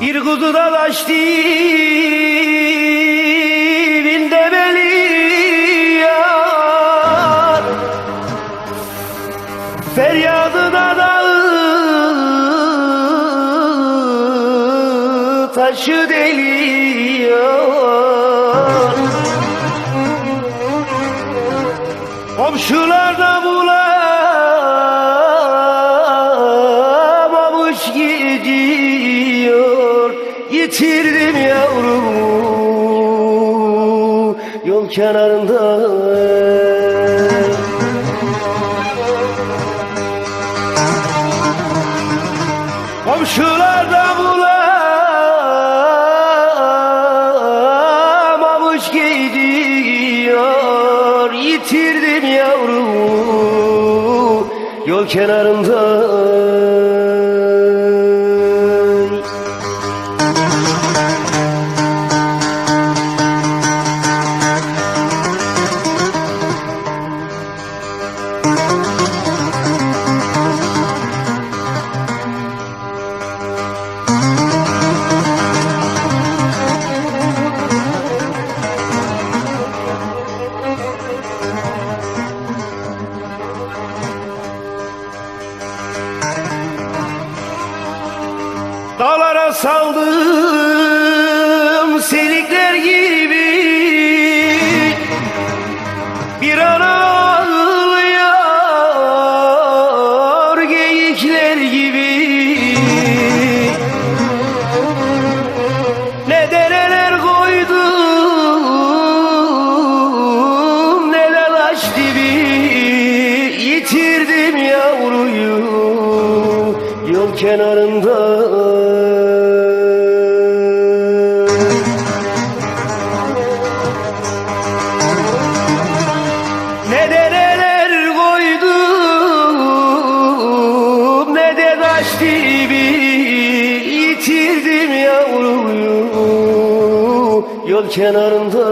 Bir kuzu da taş dibinde beliyor Feryadına dağı taşı deliyor. Komşular da bulamamış gidiyor Yitirdim yavrumu yol kenarında. Komşular da bulamamış gidiyor. Yitirdim yavrumu yol kenarında Dağlara saldım silikler gibi. Bir ana ağlıyor geyikler gibi. Ne dereler koydum ne taş dibi. Yitirdim yavruyu yol kenarında taş dibi Yitirdim yavruyu yol kenarında